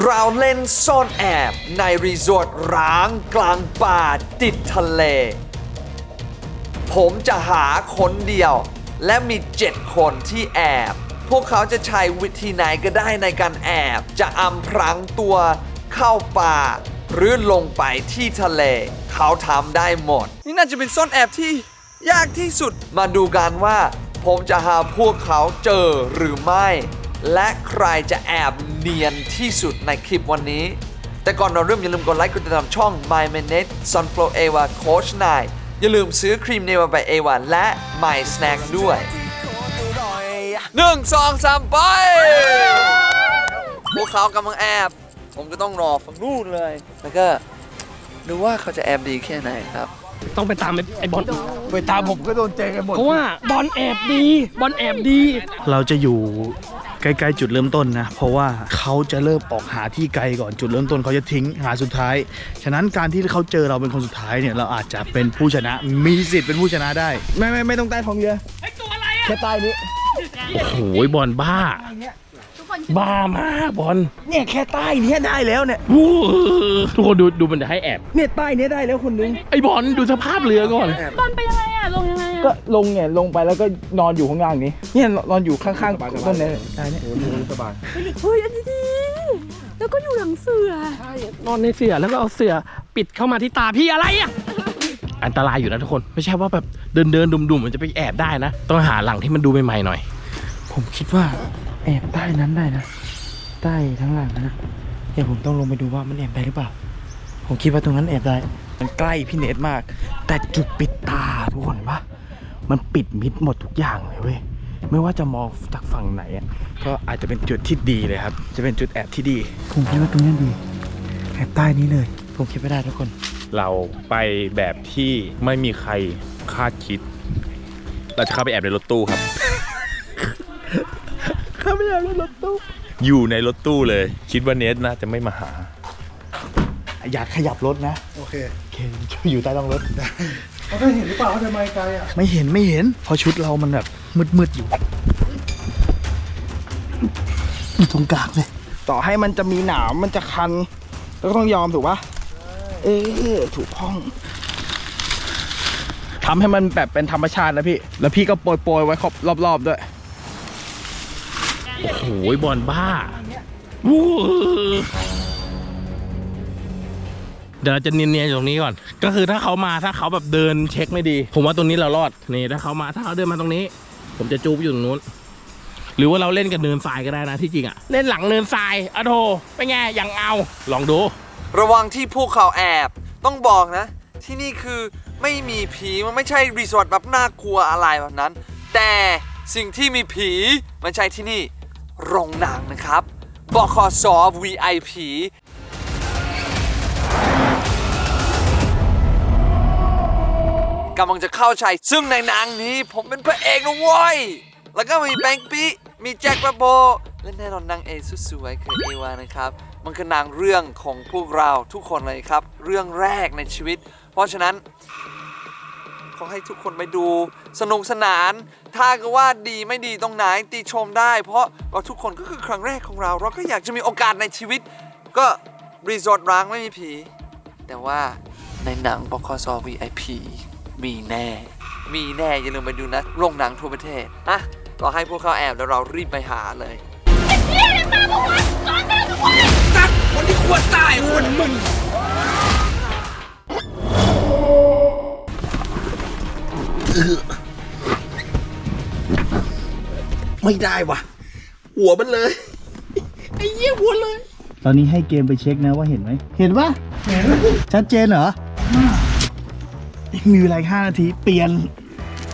เราเล่นซ่อนแอบในรีสอร์ทร้างกลางป่าติดทะเล ผมจะหาคนเดียว และมี 7 คนที่แอบ พวกเขาจะใช้วิธีไหนก็ได้ในการแอบ จะอำพรางตัวเข้าป่า หรือลงไปที่ทะเล เขาทำได้หมด นี่น่าจะเป็นซ่อนแอบที่ยากที่สุด มาดูกันว่า ผมจะหาพวกเขาเจอหรือไม่ และใครจะแอบเนียนที่สุดในคลิปวันนี้ แต่ก่อนเราเริ่มอย่าลืมกดไลค์กดติดตามช่อง My m a n e t Sunflower Ava Coach 9อย่าลืมซื้อครีมเนวาไปเอวาและ My Snack ด้วยหนึ่งสองสามไป พวกเขากำลังแอบ ผมก็ต้องรอฝั่งนู่นเลย แล้วก็ดูว่าเขาจะแอบดีแค่ไหนครับ ต้องไปตามไอ้ไอ้บอลไปตามผมก็โดนเจอกันหมด เพราะว่าบอลแอบดี บอลแอบดี เราจะอยู่ ใกล้ๆจุดเริ่มต้นนะ เพราะว่าเขาจะเริ่มออกหาที่ไกลก่อนจุดเริ่มต้นเขาจะทิ้งหาสุดท้าย ฉะนั้นการที่เขาเจอเราเป็นคนสุดท้ายเนี่ยเราอาจจะเป็นผู้ชนะมีสิทธิ์เป็นผู้ชนะได้ ไม่ไม่ไม่ต้องใต้ท้องเรือไอ้ตัวอะไรอะแค่ใต้นี้โอ้โหบอลบ้า บ้ามากบอลเนี่ยแค่ใต้เนี้ยได้แล้วเนี่ยวู้ทุกคนดูดูมันจะให้แอบเนี่ยใต้เนี้ยได้แล้วคนนึงไอ้บอลดูสภาพเรือก่อนบอลไปยังไงอะลงยังไงอะ ก็ลงเนี่ยลงไปแล้วก็นอนอยู่ข้างล่างนี้เนี่ยนอนอยู่ข้างๆต้นนี้ใต้เนี่ยสบายเฮ้ยอันนี้ดีแล้วก็อยู่หลังเสือ นอนในเสือแล้วก็เอาเสือปิดเข้ามาที่ตาพี่อะไรอะอันตรายอยู่นะทุกคนไม่ใช่ว่าแบบเดินเดินดุมดุมๆมันจะไปแอบได้นะ ต้องหาหลังที่มันดูใหม่ๆหน่อย ผมคิดว่าแอบใต้นั้นได้นะใต้ทั้งหลังนะเดี๋ยวผมต้องลงไปดูว่ามันแอบได้หรือเปล่า ผมคิดว่าตรงนั้นแอบได้ มันใกล้พี่เนทมาก แต่จุดปิดตาทุกคนปะ มันปิดมิดหมดทุกอย่างเลยเว้ยไม่ว่าจะมองจากฝั่งไหนอะก็อาจจะเป็นจุดที่ดีเลยครับ จะเป็นจุดแอบที่ดี ผมคิดว่าตรงนี้ดีแอบใต้นี้เลย ผมคิดไม่ได้ทุกคน เราไปแบบที่ไม่มีใครคาดคิด เราจะเข้าไปแอบในรถตู้ครับ เข้าไม่ได้เลยรถตู้ อยู่ในรถตู้เลย คิดว่าเนสน่าจะไม่มาหา อยากขยับรถนะ โอเค โอเคช่วยอยู่ใต้ท้องรถ เขาได้เห็นหรือเปล่าว่าทำไมไกลอะไม่เห็นไม่เห็นเพราะชุดเรามันแบบมืดๆอยู่อยู่ตรงกลางเลย ต่อให้มันจะมีหนามมันจะคันเราก็ต้องยอมถูกปะเออถูกห้องทำให้มันแบบเป็นธรรมชาตินะพี่ แล้วพี่ก็โปรยโปรยๆไว้ครอบรอบๆด้วย โอ้โหบอลบ้าวู้ เดี๋ยวเราจะเนียนๆอยู่ตรงนี้ก่อน ก็คือถ้าเขามาถ้าเขาแบบเดินเช็คไม่ดี ผมว่าตรงนี้เรารอดนี่ถ้าเขามาถ้าเขาเดินมาตรงนี้ ผมจะจูบอยู่ตรงนู้น หรือว่าเราเล่นกับเนินทรายก็ได้นะที่จริงอะเล่นหลังเนินทรายอะโธเป็นไงยังเอาลองดู ระวังที่พวกเขาแอบ ต้องบอกนะ ที่นี่คือไม่มีผีมันไม่ใช่รีสอร์ทแบบน่ากลัวอะไรแบบนั้น แต่สิ่งที่มีผีมันใช่ที่นี่โรงหนังนะครับบคส VIP กำลังจะเข้าใช้ซึ่งในหนังนี้ผมเป็นพระเอกนะเว้ย แล้วก็มีแบงค์ปีมีแจ็คระโบ และแน่นอนนางเอกสุดสวยคือเอวานะครับ มันคือนางเรื่องของพวกเราทุกคนเลยครับ เรื่องแรกในชีวิต เพราะฉะนั้น ขอให้ทุกคนไปดูสนุกสนาน ถ้าก็ว่าดีไม่ดีตรงไหนติชมได้ เพราะเราทุกคนก็คือครั้งแรกของเรา เราก็อยากจะมีโอกาสในชีวิต ก็รีสอร์ทร้างไม่มีผี แต่ว่าในหนังบคส VIP มีแน่ มีแน่อย่าลืมไปดูนะโรงหนังทั่วประเทศนะรอให้พวกเขาแอบแล้วเรารีบไปหาเลยไม่ได้ว่ะหัวมันเลย ไอ้เหี้ยหัวเลย ตอนนี้ให้เกมไปเช็คนะว่าเห็นไหม เห็นปะเห็น ชัดเจนเหรอ มีเวลาอีกห้านาที เปลี่ยน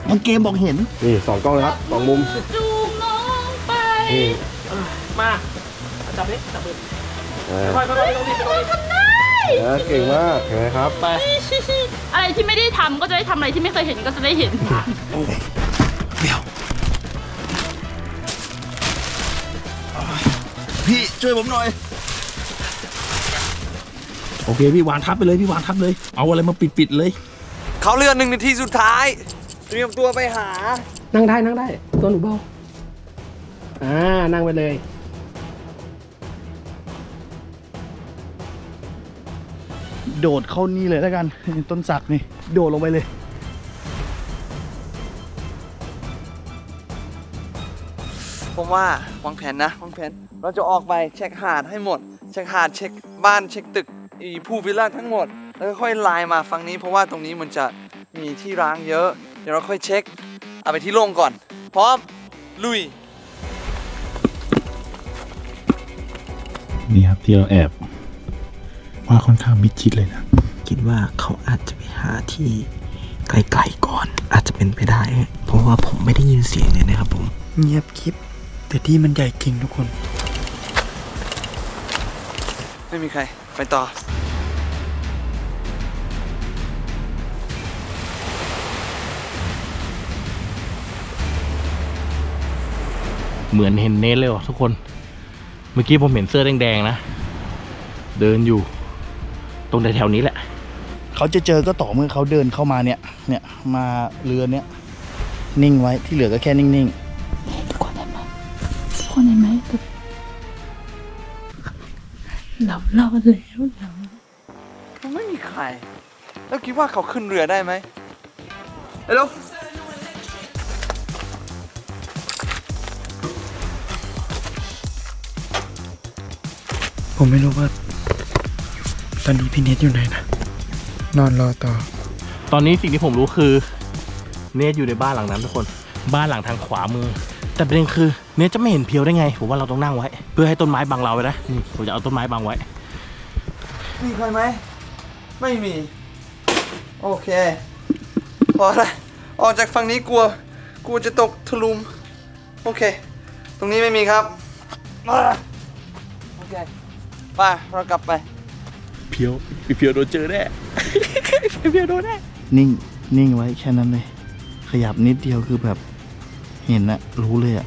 มันเกมบอกเห็น นี่สองกล้องเลยครับสองมุมจูงน้องไปนี่มาจับนี้จับมือเออค่อยๆค่อยๆลงดิลงดิ ทำได้เออเก่งมากเห็นไหมครับไป อะไรที่ไม่ได้ทำก็จะได้ทำอะไรที่ไม่เคยเห็นก็จะได้เห็นเดี๋ยว พี่ช่วยผมหน่อย โอเค พี่วางทับไปเลย พี่วางทับเลย เอาอะไรมาปิดปิดๆเลย เขาเลือกหนึ่งนาทีสุดท้าย เตรียมตัวไปหา นั่งได้นั่งได้ ตัวหนูเบาอ่านั่งไปเลยโดดเข้านี่เลยแล้วกัน ต้นสักนี่ โดดลงไปเลย ผมว่าวางแผนนะวางแผน เราจะออกไปเช็คหาดให้หมด เช็คหาดเช็คบ้านเช็คตึกอีพูวิลล่าทั้งหมด แล้วก็ค่อยไลน์มาฝั่งนี้เพราะว่าตรงนี้มันจะมีที่ร้างเยอะ เดี๋ยวเราค่อยเช็ค เอาไปที่โล่งก่อน พร้อม ลุย นี่ครับที่เราแอบว่าค่อนข้างมิดชิดเลยนะ คิดว่าเขาอาจจะไปหาที่ไกลๆก่อน อาจจะเป็นไปได้ เพราะว่าผมไม่ได้ยินเสียงเลยนะครับผมเงียบคลิป แต่ที่มันใหญ่จริงทุกคน ไม่มีใคร ไปต่อ เหมือนเห็นเนทเลยว่ะทุกคน เมื่อกี้ผมเห็นเสื้อแดงๆนะ เดินอยู่ ตรงแถวๆนี้แหละ เขาจะเจอก็ต่อเมื่อเขาเดินเข้ามาเนี่ย เนี่ยมาเรือเนี่ย นิ่งไว้ที่เหลือก็แค่นิ่งทุกคนเห็นไหมทุกคนเห็นไหมเราเราแล้วเรามันไม่มีใคร แล้วคิดว่าเขาขึ้นเรือได้ไหมเฮ้ยลูก ผมไม่รู้ว่า ตอนนี้พี่เนทอยู่ไหนนะ นอนรอต่อ ตอนนี้สิ่งที่ผมรู้คือ เนทอยู่ในบ้านหลังนั้นทุกคน บ้านหลังทางขวามือ แต่ประเด็นคือ เนทจะไม่เห็นเพียวได้ไง ผมว่าเราต้องนั่งไว้ เพื่อให้ต้นไม้บังเราไว้นะนี่ผมจะเอาต้นไม้บังไว้ มีใครไหม ไม่มี โอเค พอละออกจากฝั่งนี้กลัว กลัวจะตกทะลุม โอเค ตรงนี้ไม่มีครับมาโอเค ไปเรากลับไป เพียวพี่เพียวโดนเจอแน่ พี่เพียวโดนแน่นิ่ง นิ่งไว้แค่นั้นเลย ขยับนิดเดียวคือแบบ เห็นอะรู้เลยอะ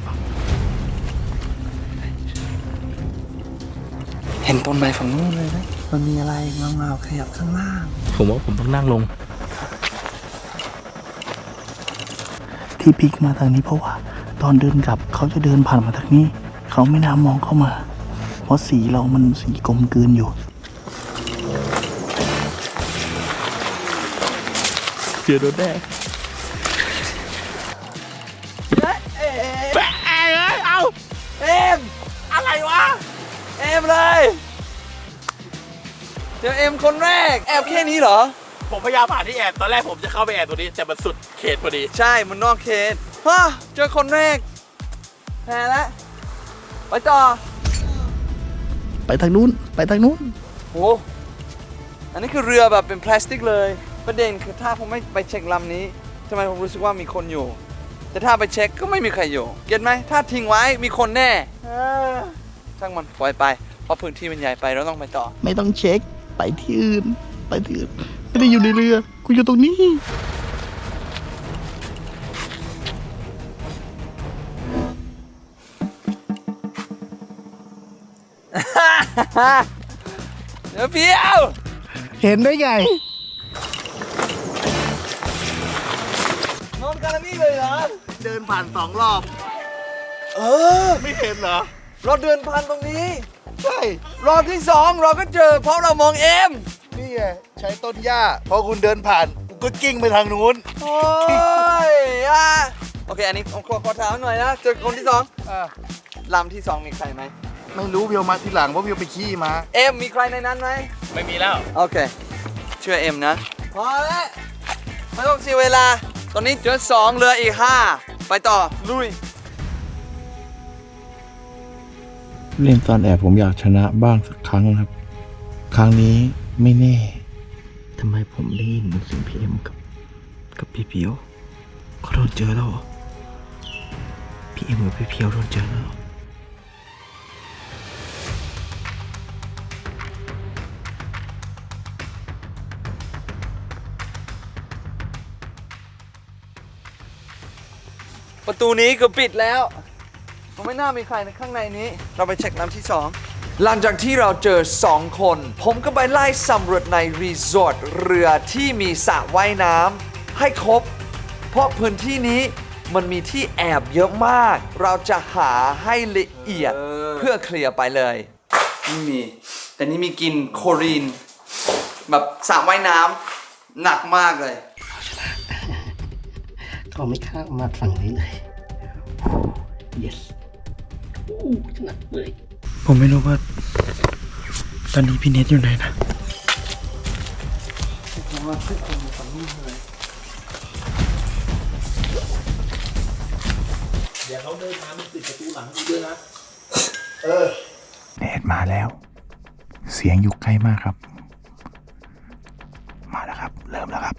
เห็นต้นไม้ฝั่งนู้นเลยไหมมันมีอะไรเงาๆขยับข้างล่าง ผมว่าผมต้องนั่งลง ที่พลิกมาทางนี้เพราะว่า ตอนเดินกลับเขาจะเดินผ่านมาทางนี้ เขาไม่น่ามองเข้ามาเพ ราะสีเรามันสีกลมกลืนอยู่เพียวโดนแน่แปะเอ้ยเอาเอ็มอะไรวะ เอ็มเลย เดี๋ยวเอ็มคนแรก แอบแค่นี้เหรอ ผมพยายามหาที่แอบตอนแรกผมจะเข้าไปแอบตรงนี้ แต่มันสุดเขตพอดี ใช่ มันนอกเขตฮะเจอคนแรกแพ้แล้วไปต่อ ไปทางนู้น ไปทางนู้นโหอันนี้คือเรือแบบเป็นพลาสติกเลย ประเด็นคือถ้าผมไม่ไปเช็คลำนี้ทำไมผมรู้สึกว่ามีคนอยู่ แต่ถ้าไปเช็คก็ไม่มีใครอยู่ เก็ตไหม ถ้าทิ้งไว้มีคนแน่เออช่างมันปล่อยไป เพราะพื้นที่มันใหญ่ไปเราต้องไปต่อ ไม่ต้องเช็ค ไปที่อื่น ไปที่อื่น ไม่ได้อยู่ในเรือ กูอยู่ตรงนี้ เดี๋ยวเพียวเห็นได้ไงนอนกันนี่เลยเหรอ เดินผ่านสองรอบ เออ ไม่เห็นเหรอ เราเดินผ่านตรงนี้ ใช่ รอบที่สองเราก็เจอ เพราะเรามองเอ็มนี่ไงใช้ต้นหญ้าพอคุณเดินผ่านกูก็กิ้งไปทางนู้น โอ้ยอะโอเค อันนี้ผมขอขอถามหน่อยนะ เจอคนที่สองลำที่สองมีใครไหม ไม่รู้เพียวมาทีหลังเพราะเพียวไปขี้มา เอ็มมีใครในนั้นไหมไม่มีแล้ว โอเคเชื่อเอ็มนะ พอแล้วไม่ต้องเสียเวลา ตอนนี้เจอสองเหลืออีกห้าไปต่อ ลุย เล่นตอนแอบผมอยากชนะบ้างสักครั้งครับ ครั้งนี้ไม่แน่ ทำไมผมได้ยินเสียงพีเอ็มกับ กับพี่เพียวเขาโดนเจอแล้วเหรอพี่เอ็มกับพี่เพียวโดนเจอแล้วเหรอ ประตูนี้ก็ปิดแล้วมันไม่น่ามีใครในข้างในนี้ เราไปเช็คน้ำที่สองหลังจากที่เราเจอ 2 คน ผมก็ไปไล่สำรวจในรีสอร์ทเรือที่มีสระว่ายน้ำให้ครบ เพราะพื้นที่นี้มันมีที่แอบเยอะมาก เราจะหาให้ละเอียดเพื่อเคลียร์ไปเลยไม่มี แต่นี่มีกลินโคลีน แบบสระว่ายน้ำหนักมากเลย เขาไม่ข้ามมาฝั่งนี้เลย yes โอ้ชนะเลย ผมไม่รู้ว่า ตอนนี้พี่เนทอยู่ไหนนะแดดมาแล้ว เสียงอยู่ใกล้มากครับ มาแล้วครับ เริ่มแล้วครับ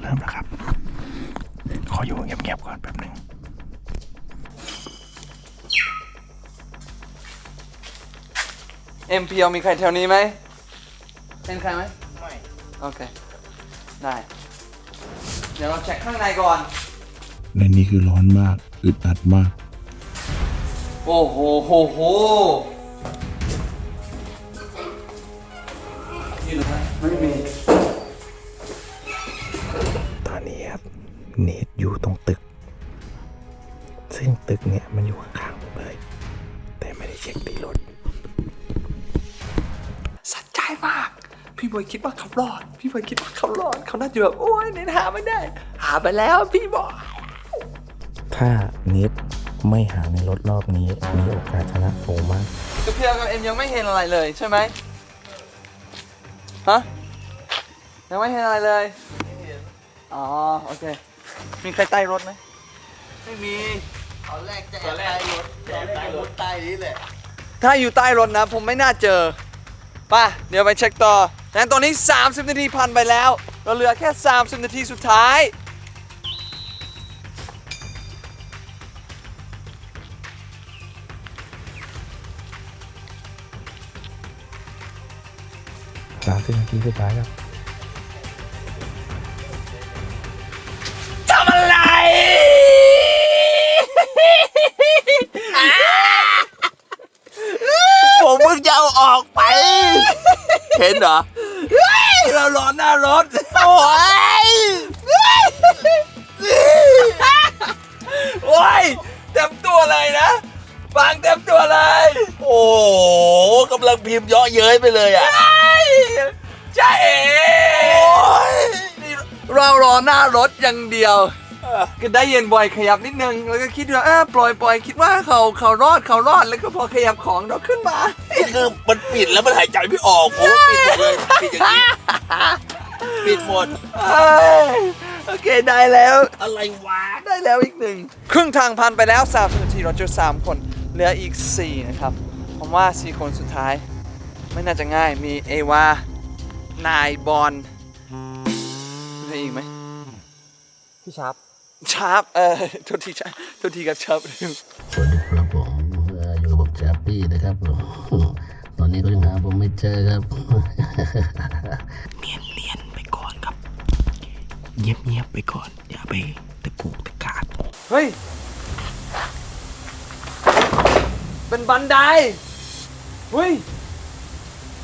เริ่มแล้วครับ ขออยู่เงียบๆก่อนแป๊บหนึ่งเอ็มพีเอมีใครแถวนี้ไหมเป็นใครไหมไม่โอเค ได้ เดี๋ยวเราเช็คข้างในก่อนและนี่คือร้อนมาก อึดอัดมาก โอ้โหโหโหนี่ห ตึกเนี่ยมันอยู่ข้างๆผมเลย แต่ไม่ได้เช็คที่รถสัจใจมาก พี่บอยคิดว่าเขารอด พี่บอยคิดว่าเขารอด เขาน่าจะแบบโอ้ยเน้นหาไม่ได้ หาไปแล้วพี่บอยถ้าเนทไม่หาในรถรอบนี้มีโอกาสชนะสูงมากคือพี่กับเอ็มยังไม่เห็นอะไรเลยใช่ไหมฮะยังไม่เห็นอะไรเลยอ๋อโอเค มีใครใต้รถไหมไม่มี ตอนแรกจะแอบใต้รถแอบใต้รถใต้นี้แหละถ้าอยู่ใต้รถนะ ผมไม่น่าเจอป่ะเดี๋ยวไปเช็คต่อแต่ตอนนี้ 30 นาทีผ่านไปแล้ว เราเหลือแค่ 30 นาทีสุดท้ายสามสิบนาทีสุดท้ายครับ ผมเพิ่งจะเอาออกไป เห็นเหรอ เราร้อนหน้ารถ โอ้ย โอ้ย เต็มตัวเลยนะฟังเต็มตัวเลย โอ้กำลังพิมพ์เยาะเย้ยไปเลยอะใช่เอ๋เรารอหน้ารถอย่างเดียว ก็ได้เย็นบ่อยขยับนิดนึง แล้วก็คิดว่าเออปล่อยปล่อยคิดว่าเขาเขารอดเขารอดแล้วก็พอขยับของเราขึ้นมาคือมันปิดแล้วมันหายใจไม่ออกผมว่าปิดหมดเลยปิดอย่างนี้ปิดหมด เอ้ยโอเคได้แล้ว อะไรวะได้แล้วอีกหนึ่ง ครึ่งทางผ่านไปแล้ว3นาทีเราเจอ3คน เหลืออีก 4 นะครับ ผมว่า 4 คนสุดท้าย ไม่น่าจะง่ายมีเอวานายบอลมีอีกไหม พี่ชาร์ป ชาร์ปเออโทษทีชาร์ปโทษทีกับชาร์ปสวัสดีครับผมเอ่ออยู่กับผมแจ๊บปี้นะครับผมตอนนี้ก็ยังหาผมไม่เจอครับ เนียนเนียนๆไปก่อนครับ เงียบเงียบๆไปก่อน อย่าไปตะกูกตะกากเฮ้ย เป็นบันไดเฮ้ย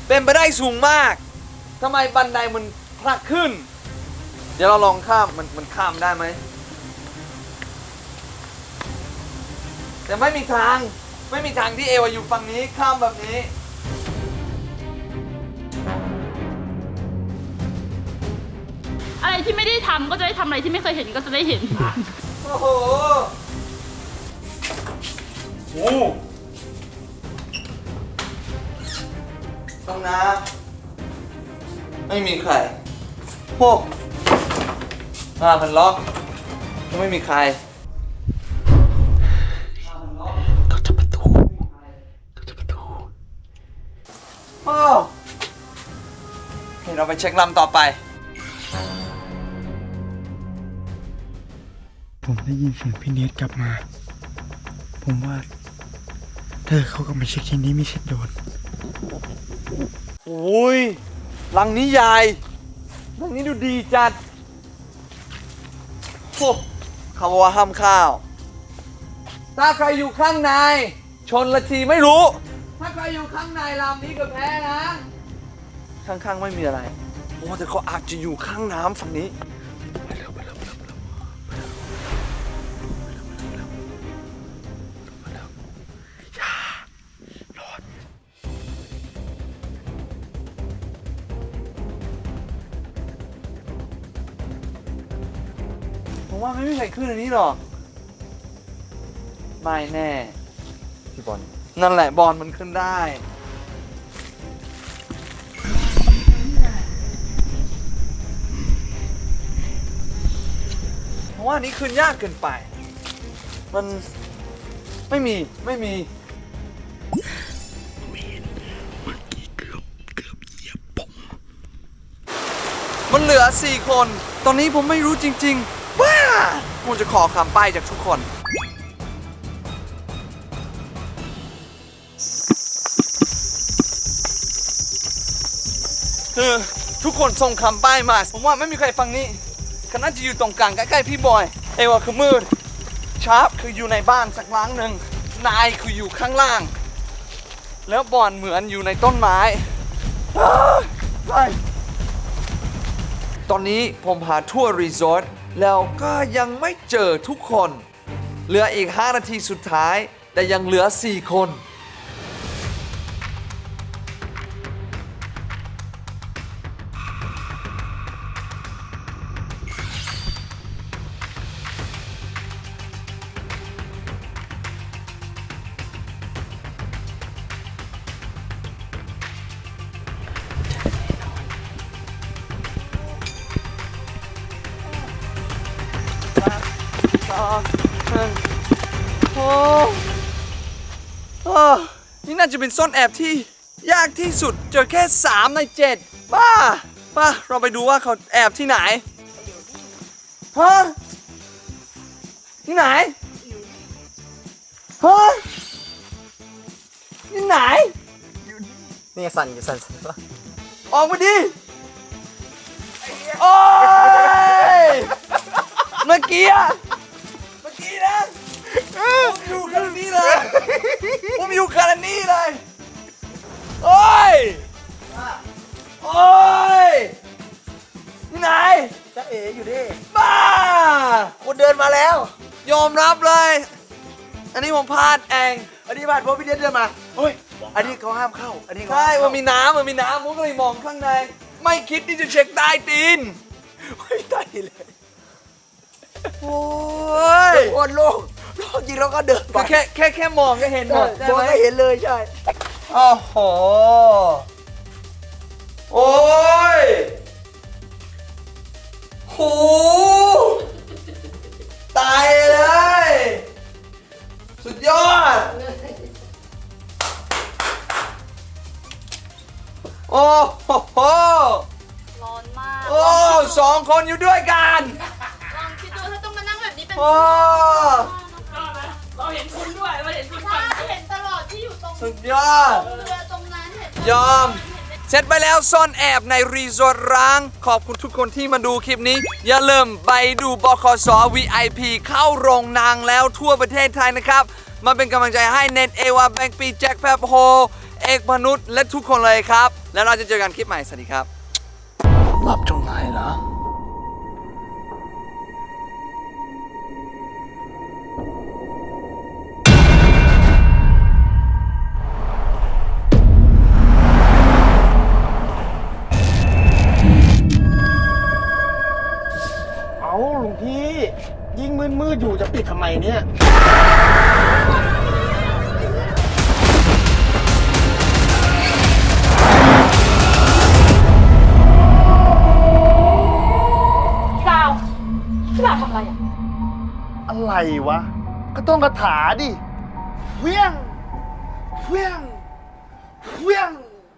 เป็นไปได้สูงมากทำไมบันไดมันพลักขึ้น เดี๋ยวเราลองข้ามมันมันข้ามได้ไหม แต่ไม่มีทาง ไม่มีทางที่เอวาอยู่ฝั่งนี้ข้ามแบบนี้ อะไรที่ไม่ได้ทำก็จะได้ทำอะไรที่ไม่เคยเห็นก็จะได้เห็น โอ้โห โอ้ต้องน้ำไม่มีใครโอ้อ่ามันล็อกก็ไม่มีใคร เราไปเช็คลำต่อไป ผมได้ยินเสียงพี่เนทกลับมา ผมว่าถ้าเขากลับมาเช็คที่นี้มีสิทธิ์โดน โอ้ยลังนี้ใหญ่ลังนี้ดูดีจัดโอ้เขาบอกว่าห้ามข้าว ถ้าใครอยู่ข้างใน ชนละทีไม่รู้ ถ้าใครอยู่ข้างในลำนี้ก็แพ้นะ ข้างๆไม่มีอะไร โอ้แต่เขาอาจจะอยู่ข้างน้ำฝั่งนี้ยาลอนผมว่าไม่มีใครขึ้นอันนี้หรอกไม่แน่ พี่บอล นั่นแหละบอลมันขึ้นได้ ว่าอันนี้ขึ้นยากเกินไป มันไม่มีไม่มีมันเหลือ 4 คน ตอนนี้ผมไม่รู้จริงๆ ว้าผมจะขอคำใบ้จากทุกคน คือทุกคนส่งคำใบ้มา ผมว่าไม่มีใครฟังนี้ คณะจะอยู่ตรงกลางใกล้ๆพี่บอย เอวาคือมืด ชาร์ปคืออยู่ในบ้านสักหลังหนึ่ง นายคืออยู่ข้างล่าง แล้วบอลเหมือนอยู่ในต้นไม้ไปตอนนี้ผมหาทั่วรีสอร์ทแล้วก็ยังไม่เจอทุกคน เหลืออีก 5 นาทีสุดท้าย แต่ยังเหลือ 4 คน จะเป็นซ่อนแอบที่ยากที่สุดเจอแค่ 3 ใน 7 บ้าบ้าเราไปดูว่าเขาแอบที่ไหนฮะที่ไหนฮะที่ไหนนี่สั่นอยู่สั่นสั่นวออกมาดิโอ้ยเมื่อกี้อะเมื่อกี้นะ ผมอยู่กันนี้เลย ผมอยู่กันนี้เลย โอ้ย โอ้ยที่ไหนจ้าเอ๋อยู่ดิบ้า คุณเดินมาแล้ว ยอมรับเลย อันนี้ผมพลาดเอง อันนี้บ้านพอพี่เดนเดินมาเฮ้ย อันนี้เขาห้ามเข้า อันนี้เขาใช่ ห้ามมันเข้ามีน้ำมันมีน้ำผมก็เลยมองข้างใน ไม่คิดที่จะเช็คใต้ตีนเฮ้ยได้เลย โอ้ยโอนโล่ง โล่งจริงแล้วก็เดินไปคือแค่แค่แค่มองก็เห็นหมใช่ดใช่มองไหมก็เห็นเลยใช่ โอ้โห โอ้ยโหตายเลย สุดยอด โอ้โหร้อนมากโอ้สองคนอยู่ด้วยกัน ลองคิดดูถ้าต้องมานั่งแบบนี้เป็นโอ้เรา สุดยอด เรือตรงนั้นเห็นยอม เสร็จไปแล้วซ่อนแอบในรีสอร์ทร้าง ขอบคุณทุกคนที่มาดูคลิปนี้ อย่าลืมไปดูบคส VIP เข้าโรงนางแล้วทั่วประเทศไทยนะครับ มาเป็นกำลังใจให้เน็ตเอวาแบงค์ปีแจ็คแพบโฮเอกมนุษย์และทุกคนเลยครับ แล้วเราจะเจอกันคลิปใหม่ สวัสดีครับ หลับตรงไหน ปิดทำไมเนี่ยพี่ดาวพี่ดาวทำอะไรอะ อะไรวะ ก็ต้องคาถาดิเวียงเวียงเวียง